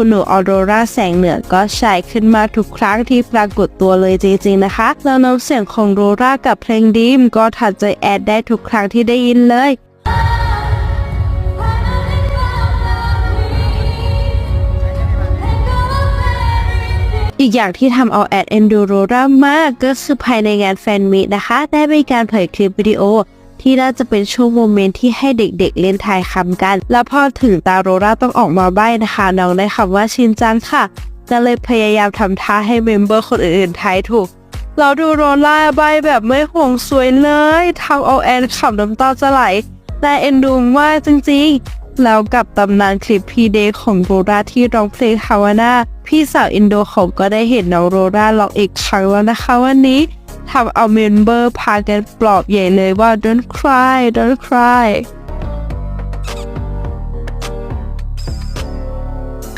คุณหนูออโรราแสงเหนือก็ฉายขึ้นมาทุกครั้งที่ปรากฏตัวเลยจริงๆนะคะ แล้วน้ำเสียงของโรรากับเพลงดีมก็ทัดใจแอดได้ทุกครั้งที่ได้ยินเลยอีกอย่างที่ทำเอาแอดเอนดูโรรามากก็คือภายในงานแฟนมีตนะคะ ได้มีการเผยคลิปวิดีโอ ที่น่าจะเป็นช่วงโมเมนต์ที่ให้เด็กๆเล่นทายคำกัน แล้วพอถึงตาโรราต้องออกมาใบ้นะคะน้องได้คำว่าชินจังค่ะก็เลยพยายามทำท่าให้เมมเบอร์คนอื่นๆทายถูก เราดูโรล่าใบแบบไม่ห่วงสวยเลยทำเอาแอนขำน้ำตาจะไหล แต่เอ็นดูมากจริงๆ แล้วกับตำนานคลิปพีเดย์ของโรราที่ร้องเพลงฮาวาน่าพี่สาวอินโดเขาก็ได้เห็นน้องโรราร้องอีกครั้งแล้วนะคะวันนี้ ทำเอาเมมเบอร์พากันปลอบใหญ่เลยว่า don't cry don't cry